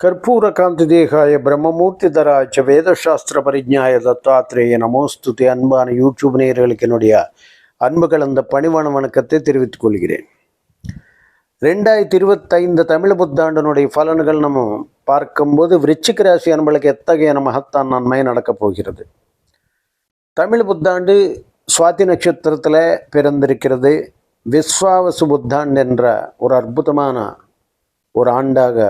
கற்பூரகாந்தி தேகாய பிரம்மமூர்த்தி பிரம்மமூர்த்திதராச்ச வேதசாஸ்திர பரிஜாய தத்தாத்திரேய நமோஸ்துதி அன்பான யூடியூப் நேயர்களுக்கு என்னுடைய அன்பு கலந்த பணிவான வணக்கத்தை தெரிவித்துக் கொள்கிறேன். ரெண்டாயிரத்தி இருபத்தைந்து தமிழ் புத்தாண்டினுடைய பலன்கள் நம்ம பார்க்கும்போது விருச்சிக ராசி அன்பளுக்கு எத்தகைய மகத்தான் நன்மை நடக்கப் போகிறது? தமிழ் புத்தாண்டு சுவாதி நட்சத்திரத்தில் பிறந்திருக்கிறது. விஸ்வாவசு புத்தாண்டு என்ற ஒரு அற்புதமான ஒரு ஆண்டாக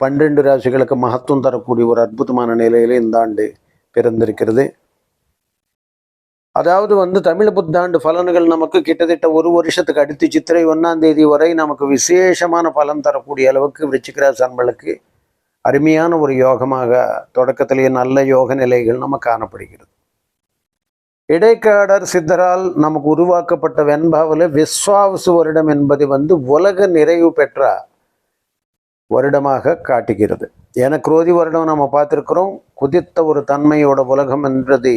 பன்னிரெண்டு ராசிகளுக்கு மகத்துவம் தரக்கூடிய ஒரு அற்புதமான நிலையில் இந்த ஆண்டு பிறந்திருக்கிறது. அதாவது வந்து தமிழ் புத்தாண்டு பலன்கள் நமக்கு கிட்டத்தட்ட ஒரு வருஷத்துக்கு அடுத்து சித்திரை ஒன்றாம் தேதி வரை நமக்கு விசேஷமான பலன் தரக்கூடிய அளவுக்கு விருச்சிகராசி அன்பளுக்கு அருமையான ஒரு யோகமாக தொடக்கத்திலேயே நல்ல யோக நிலைகள் நம்ம காணப்படுகிறது. இடைக்காடர் சித்தரால் நமக்கு உருவாக்கப்பட்ட வெண்பாவில் விஸ்வாவசு வருடம் என்பது வந்து உலக நிறைவு பெற்ற வருடமாக காட்டுகிறது. ஏன்னா குரோதி வருடம் நம்ம பார்த்துருக்குறோம். குதித்த ஒரு தன்மையோட உலகம் என்றது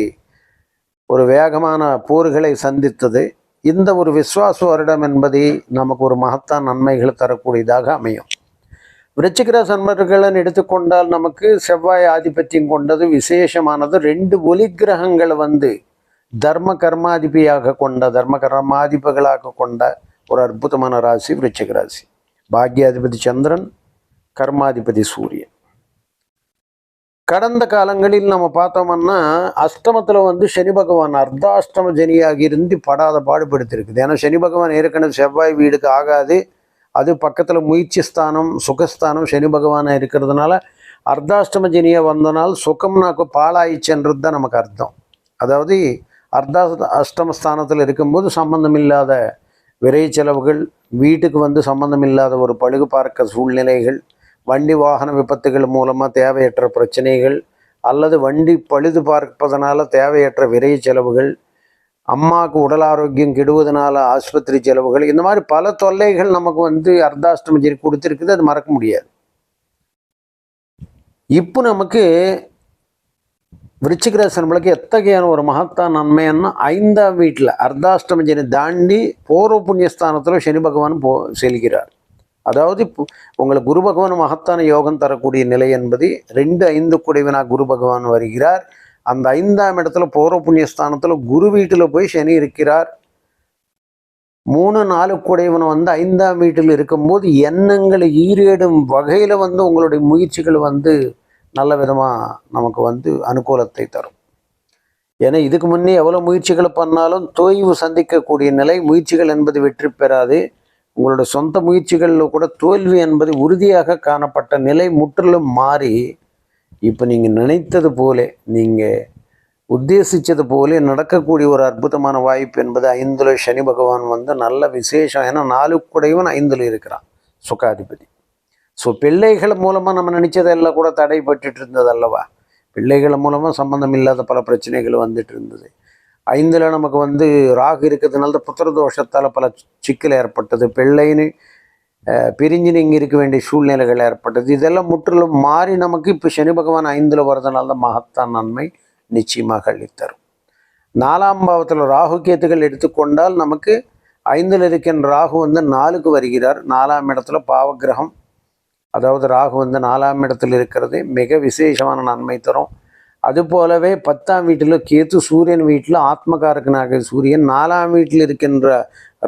ஒரு வேகமான போர்களை சந்தித்தது. இந்த ஒரு விஸ்வாச வருடம் என்பது நமக்கு ஒரு மகத்தான் நன்மைகள் தரக்கூடியதாக அமையும். விருச்சிகர சன்மர்களை எடுத்துக்கொண்டால் நமக்கு செவ்வாய் ஆதிபத்தியம் கொண்டது விசேஷமானது. ரெண்டு ஒலி கிரகங்களை வந்து தர்ம கர்மாதிபியாக கொண்ட தர்ம கர்மாதிபர்களாக கொண்ட ஒரு அற்புதமான ராசி விருச்சிக ராசி. பாக்யாதிபதி சந்திரன் கர்மாதிபதி சூரியன். கடந்த காலங்களில் நம்ம பார்த்தோம்னா அஷ்டமத்தில் வந்து சனி பகவான் அர்த்தாஷ்டம ஜனியாக இருந்து படாத பாடுபடுத்திருக்குது. ஏன்னா சனி பகவான் ஏற்கனவே செவ்வாய் வீடுக்கு ஆகாது. அது பக்கத்தில் முயற்சி ஸ்தானம் சுகஸ்தானம் சனி பகவான் இருக்கிறதுனால அர்த்தாஷ்டம ஜனியாக வந்தனால் சுகம்னாக்கு பாலாயிச்சன்றது தான் நமக்கு அர்த்தம். அதாவது அர்த்தா அஷ்டமஸ்தானத்தில் இருக்கும்போது சம்பந்தமில்லாத விரை செலவுகள் வீட்டுக்கு வந்து சம்பந்தமில்லாத ஒரு பழுகு பார்க்க சூழ்நிலைகள் வண்டி வாகன விபத்துகள் மூலமாக தேவையற்ற பிரச்சனைகள் அல்லது வண்டி பழுது பார்ப்பதனால தேவையற்ற விரை செலவுகள் அம்மாவுக்கு உடல் ஆரோக்கியம் கெடுவதனால ஆஸ்பத்திரி செலவுகள் இந்த மாதிரி பல தொல்லைகள் நமக்கு வந்து அர்த்தாஷ்டமஜி கொடுத்துருக்குது அது மறக்க முடியாது. இப்போ நமக்கு விருச்சிகராசனங்களுக்கு எத்தகையான ஒரு மகத்தான நன்மைன்னா ஐந்தாம் வீட்டில் அர்த்தாஷ்டமஜனை தாண்டி பூர்வ புண்ணியஸ்தானத்தில் சனி பகவான் போ செல்கிறார். அதாவது இப்போ உங்களுக்கு குரு பகவான் மகத்தான யோகம் தரக்கூடிய நிலை என்பது ரெண்டு ஐந்து குடைவனாக குரு பகவான் வருகிறார். அந்த ஐந்தாம் இடத்துல பூர்வ புண்ணியஸ்தானத்தில் குரு வீட்டில் போய் சனி இருக்கிறார். மூணு நாலு குடைவன் வந்து ஐந்தாம் வீட்டில் இருக்கும்போது எண்ணங்களை ஈரேடும் வகையில் வந்து உங்களுடைய முயற்சிகள் வந்து நல்ல விதமாக நமக்கு வந்து அனுகூலத்தை தரும். ஏன்னா இதுக்கு முன்னே எவ்வளோ முயற்சிகளை பண்ணாலும் தோய்வு சந்திக்கக்கூடிய நிலை முயற்சிகள் என்பது வெற்றி பெறாது. உங்களோட சொந்த முயற்சிகளில் கூட தோல்வி என்பது உறுதியாக காணப்பட்ட நிலை முற்றிலும் மாறி இப்போ நீங்கள் நினைத்தது போலே நீங்கள் உத்தேசித்தது போலே நடக்கக்கூடிய ஒரு அற்புதமான வாய்ப்பு என்பது ஐந்துல சனி பகவான் வந்து நல்ல விசேஷம். ஏன்னா நாலு கூடையும் ஐந்துல இருக்கிறான் சுகாதிபதி ஸோ பிள்ளைகள் மூலமாக நம்ம நினச்சதெல்லாம் கூட தடைப்பட்டு இருந்தது அல்லவா பிள்ளைகள் மூலமாக சம்மந்தம் இல்லாத பல பிரச்சனைகள் வந்துட்டு இருந்தது ஐந்தில் நமக்கு வந்து ராகு இருக்கிறதுனால தான் புத்திர தோஷத்தால் பல சிக்கல் ஏற்பட்டது. பிள்ளைன்னு பிரிஞ்சு நீங்கள் இருக்க வேண்டிய சூழ்நிலைகள் ஏற்பட்டது. இதெல்லாம் முற்றிலும் மாறி நமக்கு இப்போ சனி பகவான் ஐந்தில் வரதுனால தான் மகத்தான் நன்மை நிச்சயமாக அளித்தரும். நாலாம் பாவத்தில் ராகு கேத்துகள் எடுத்துக்கொண்டால் நமக்கு ஐந்தில் இருக்கின்ற ராகு வந்து நாலுக்கு வருகிறார். நாலாம் இடத்துல பாவகிரகம் அதாவது ராகு வந்து நாலாம் இடத்தில் இருக்கிறது மிக விசேஷமான நன்மை தரும். அது போலவே பத்தாம் வீட்டில் கேத்து சூரியன் வீட்டில் ஆத்மகாரகனாக சூரியன் நாலாம் வீட்டில் இருக்கின்ற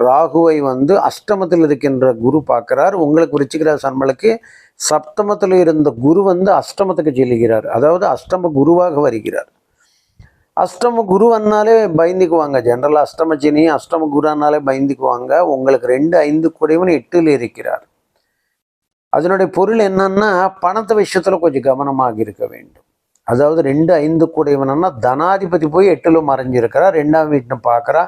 ராகுவை வந்து அஷ்டமத்தில் இருக்கின்ற குரு பார்க்கிறார். உங்களுக்கு விருச்சிகிற சன்மலுக்கு சப்தமத்தில் இருந்த குரு வந்து அஷ்டமத்துக்கு செல்கிறார். அதாவது அஷ்டம குருவாக வருகிறார். அஷ்டம குருவன்னாலே பயந்துக்குவாங்க. ஜென்ரல் அஷ்டம சனி அஷ்டம குருனாலே பயந்துக்குவாங்க. உங்களுக்கு ரெண்டு ஐந்து குடைவன் எட்டில் இருக்கிறார். அதனுடைய பொருள் என்னன்னா பணத்தை விஷயத்தில் கொஞ்சம் கவனமாக இருக்க வேண்டும். அதாவது ரெண்டு ஐந்து கூடையவனா தனாதிபதி போய் எட்டில் மறைஞ்சிருக்கிறா ரெண்டாம் வீட்டை பார்க்குறா.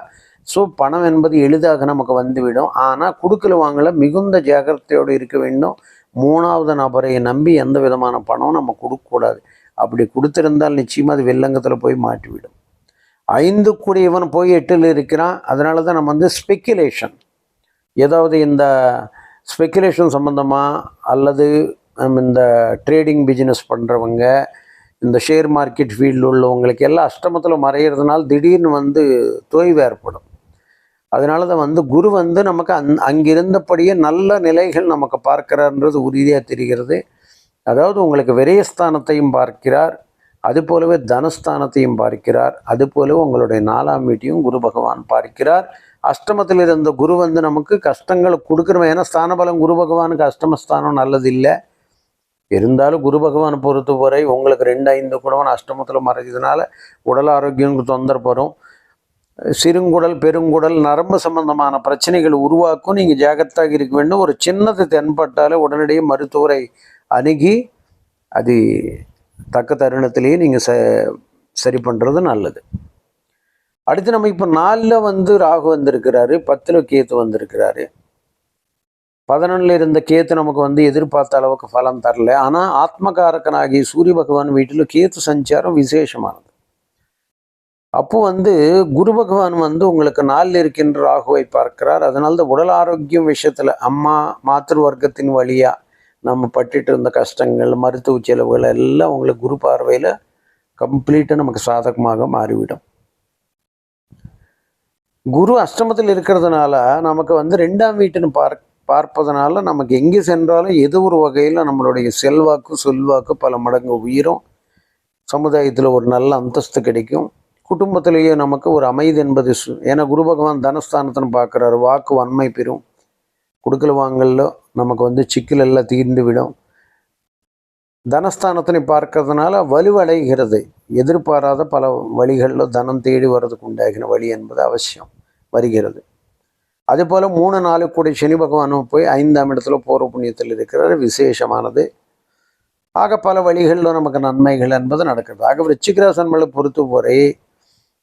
ஸோ பணம் என்பது எளிதாக நமக்கு வந்துவிடும். ஆனால் கொடுக்கல வாங்கல மிகுந்த ஜாகிரதையோடு இருக்க வேண்டும். மூணாவது நபரை நம்பி எந்த விதமான பணம் நம்ம கொடுக்கக்கூடாது அப்படி கொடுத்துருந்தால் நிச்சயமாக அது வெள்ளங்கத்தில் போய் மாட்டிவிடும். ஐந்து கூடியவன் போய் எட்டில் இருக்கிறான். அதனால தான் நம்ம வந்து ஸ்பெக்குலேஷன் ஏதாவது இந்த ஸ்பெக்குலேஷன் சம்மந்தமாக அல்லது இந்த ட்ரேடிங் பிஸ்னஸ் பண்ணுறவங்க இந்த ஷேர் மார்க்கெட் ஃபீல்டில் உள்ளவங்களுக்கு எல்லாம் அஷ்டமத்தில் மறையிறதுனால திடீர்னு வந்து தொய்வு ஏற்படும். அதனால தான் வந்து குரு வந்து நமக்கு அந் அங்கிருந்தபடியே நல்ல நிலைகள் நமக்கு பார்க்கிறார்ன்றது உறுதியாக தெரிகிறது. அதாவது உங்களுக்கு விரயஸ்தானத்தையும் பார்க்கிறார் அது போலவே தனஸ்தானத்தையும் பார்க்கிறார் அது போலவே உங்களுடைய நாலாம் வீட்டையும் குரு பகவான் பார்க்கிறார் அஷ்டமத்தில் இருந்த குரு வந்து நமக்கு கஷ்டங்களை கொடுக்குறவன் ஏன்னா ஸ்தானபலம் குரு பகவானுக்கு அஷ்டமஸ்தானம் நல்லது இல்லை இருந்தாலும் குரு பகவானை பொறுத்தவரை உங்களுக்கு ரெண்டு ஐந்து குடவன் அஷ்டமத்தில் மறைஞ்சதுனால உடல் ஆரோக்கியங்களுக்கு தொந்தரப்படும் சிறுங்குடல் பெருங்குடல் நரம்பு சம்பந்தமான பிரச்சனைகள் உருவாக்கும். நீங்கள் ஜாகிரதாக இருக்க வேண்டும். ஒரு சின்னது தென்பட்டாலே உடனடியே மருத்துவரை அணுகி அது தக்க தருணத்திலேயே நீங்கள் ச சரி பண்ணுறது நல்லது. அடுத்து நம்ம இப்போ நாலில் வந்து ராகு வந்திருக்கிறாரு பத்தில் கேத்து வந்திருக்கிறாரு. பதினொன்றில் இருந்த கேத்து நமக்கு வந்து எதிர்பார்த்த அளவுக்கு பலன் தரல. ஆனால் ஆத்மகாரகனாகி சூரிய பகவான் வீட்டில் கேத்து சஞ்சாரம் விசேஷமானது. அப்போ வந்து குரு பகவான் வந்து உங்களுக்கு நாளில் இருக்கின்ற ராகுவை பார்க்கிறார். அதனால தான் உடல் ஆரோக்கியம் விஷயத்தில் அம்மா மாத்திரு வர்க்கத்தின் வழியாக நம்ம பட்டுட்டு இருந்த கஷ்டங்கள் மருத்துவ செலவுகள் எல்லாம் உங்களுக்கு குரு பார்வையில் கம்ப்ளீட்டாக நமக்கு சாதகமாக மாறிவிடும். குரு அஷ்டமத்தில் இருக்கிறதுனால நமக்கு வந்து ரெண்டாம் வீட்டுன்னு பார்க்க பார்ப்பதனால நமக்கு எங்கே சென்றாலும் ஏதோ ஒரு வகையில் நம்மளுடைய செல்வாக்கு சொல்வாக்கு பல மடங்கு உயிரும். சமுதாயத்தில் ஒரு நல்ல அந்தஸ்து கிடைக்கும். குடும்பத்திலேயே நமக்கு ஒரு அமைதி என்பது ஏன்னா குரு பகவான் தனஸ்தானத்தின்னு பார்க்குறாரு. வாக்கு வன்மை பெறும். கொடுக்கல் வாங்கல்ல நமக்கு வந்து சிக்கல் எல்லாம் தீர்ந்து விடும் தனஸ்தானத்தினை பார்க்கறதுனால வலுவடைகிறது. எதிர்பாராத பல வழிகளில் தனம் தேடி வர்றதுக்கு உண்டாகின வழி என்பது அவசியம் வருகிறது. அதே போல் மூணு நாலு கூடி சனி பகவானும் போய் ஐந்தாம் இடத்துல பூர்வ புண்ணியத்தில் இருக்கிறார். விசேஷமானது. ஆக பல வழிகளில் நமக்கு நன்மைகள் என்பது நடக்கிறது. ஆக விருச்சிகராசன்களை பொறுத்தவரை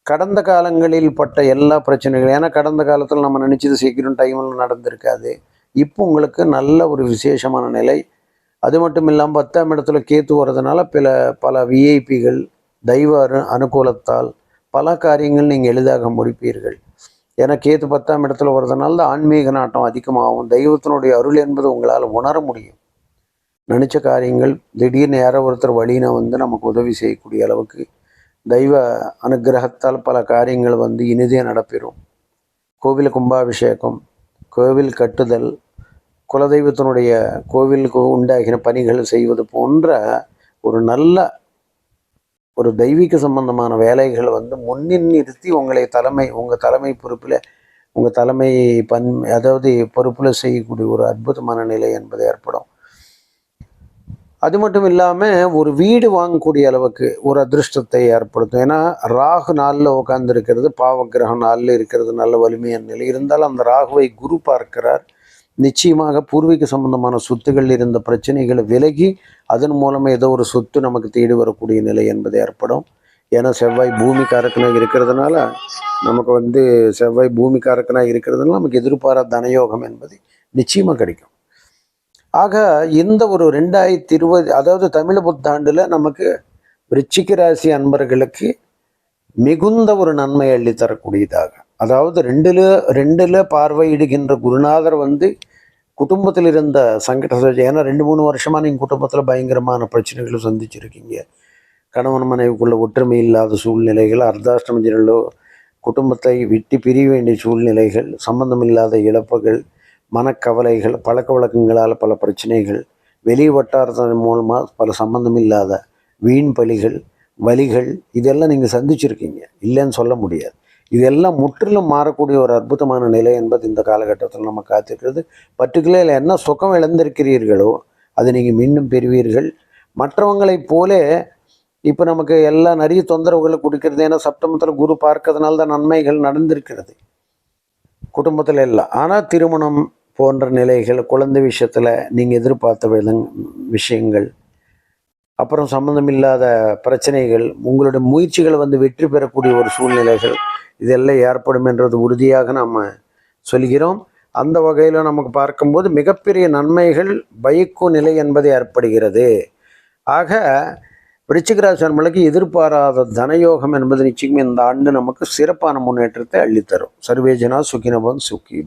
கடந்த காலங்களில் பட்ட எல்லா பிரச்சனைகளும் ஏன்னா கடந்த காலத்தில் நம்ம நினச்சது சீக்கிரம் டைமில் நடந்திருக்காது. இப்போ உங்களுக்கு நல்ல ஒரு விசேஷமான நிலை அது மட்டும் இல்லாமல் பத்தாம் இடத்துல கேத்து வர்றதுனால பல பல விஐபிகள் தெய்வ அனு அனுகூலத்தால் பல காரியங்கள் நீங்கள் எளிதாக முடிப்பீர்கள். ஏன்னா கேத்து பத்தாம் இடத்துல வர்றதுனால தான் ஆன்மீக நாட்டம் அதிகமாகும். தெய்வத்தினுடைய அருள் என்பது உங்களால் உணர முடியும். நினச்ச காரியங்கள் திடீர்னு யாரோ ஒருத்தர் வழினா வந்து நமக்கு உதவி செய்யக்கூடிய அளவுக்கு தெய்வ அனுகிரகத்தால் பல காரியங்கள் வந்து இனிதே நடப்பெறும். கோவில் கும்பாபிஷேகம் கோவில் கட்டுதல் குலதெய்வத்தினுடைய கோவிலுக்கு உண்டாகின பணிகள் செய்வது போன்ற ஒரு நல்ல ஒரு தெய்வீக சம்பந்தமான வேலைகள் வந்து முன்னின் நிறுத்தி உங்களை தலைமை உங்கள் தலைமை பொறுப்பில் உங்கள் தலைமை பன் அதாவது பொறுப்பில் செய்யக்கூடிய ஒரு அற்புதமான நிலை என்பது ஏற்படும். அது மட்டும் இல்லாமல் ஒரு வீடு வாங்கக்கூடிய அளவுக்கு ஒரு அதிர்ஷ்டத்தை ஏற்படுத்தும். ஏன்னா ராகு நாளில் உட்காந்துருக்கிறது பாவகிரகம் நாளில் இருக்கிறது நல்ல வலிமையான நிலை. இருந்தாலும் அந்த ராகுவை குரு பார்க்கிறார். நிச்சயமாக பூர்வீக சம்பந்தமான சொத்துகள் இருந்த பிரச்சனைகளை விலகி அதன் மூலமாக ஏதோ ஒரு சொத்து நமக்கு தேடி வரக்கூடிய நிலை என்பது ஏற்படும். ஏன்னா செவ்வாய் பூமி காரக்கனாக இருக்கிறதுனால நமக்கு வந்து செவ்வாய் பூமி காரக்கனாக இருக்கிறதுனால நமக்கு எதிர்பாராத தனயோகம் என்பது நிச்சயமாக கிடைக்கும். ஆக இந்த ஒரு ரெண்டாயிரத்தி இருபது அதாவது தமிழ் புத்தாண்டில் நமக்கு விருச்சிக ராசி அன்பர்களுக்கு மிகுந்த ஒரு நன்மை அள்ளி தரக்கூடியதாக. அதாவது ரெண்டுல ரெண்டுல பார்வையிடுகின்ற குருநாதர் வந்து குடும்பத்தில் இருந்த சங்கட ஏன்னா ரெண்டு மூணு வருஷமாக நீங்கள் குடும்பத்தில் பயங்கரமான பிரச்சனைகளும் சந்திச்சிருக்கீங்க. கணவன் மனைவிக்குள்ள ஒற்றுமை இல்லாத சூழ்நிலைகள் அர்த்தாஷ்டமஜனிலோ குடும்பத்தை விட்டு பிரிய வேண்டிய சூழ்நிலைகள் சம்பந்தமில்லாத இழப்புகள் மனக்கவலைகள் பழக்க வழக்கங்களால் பல பிரச்சனைகள் வெளி வட்டாரத்தின் மூலமாக பல சம்பந்தமில்லாத வீண் பலிகள் வலிகள் இதெல்லாம் நீங்கள் சந்திச்சிருக்கீங்க. இல்லைன்னு சொல்ல முடியாது. இதெல்லாம் முற்றிலும் மாறக்கூடிய ஒரு அற்புதமான நிலை என்பது இந்த காலகட்டத்தில் நம்ம காத்திருக்கிறது. பர்டிகுலரில் என்ன சுகம் இழந்திருக்கிறீர்களோ அதை நீங்கள் மீண்டும் பெறுவீர்கள். மற்றவங்களைப் போல இப்போ நமக்கு எல்லா நிறைய தொந்தரவுகளை கொடுக்கிறது. ஏன்னா சப்தமத்தில் குரு பார்க்கறதுனால தான் நன்மைகள் நடந்திருக்கிறது. குடும்பத்தில் எல்லாம் ஆனால் திருமணம் போன்ற நிலைகள் குழந்தை விஷயத்தில் நீங்கள் எதிர்பார்த்த விதங் விஷயங்கள் அப்புறம் சம்மந்தமில்லாத பிரச்சனைகள் உங்களுடைய முயற்சிகளை வந்து வெற்றி பெறக்கூடிய ஒரு சூழ்நிலைகள் இதெல்லாம் ஏற்படும் என்றது உறுதியாக நம்ம சொல்கிறோம். அந்த வகையில் நமக்கு பார்க்கும்போது மிகப்பெரிய நன்மைகள் பயக்கும் நிலை என்பது ஏற்படுகிறது. ஆக விருச்சிகராசி நம்மளுக்கு எதிர்பாராத தனயோகம் என்பது நிச்சயம் இந்த ஆண்டு நமக்கு சிறப்பான முன்னேற்றத்தை அள்ளித்தரும். சர்வேஜனா சுகினபன் சுகி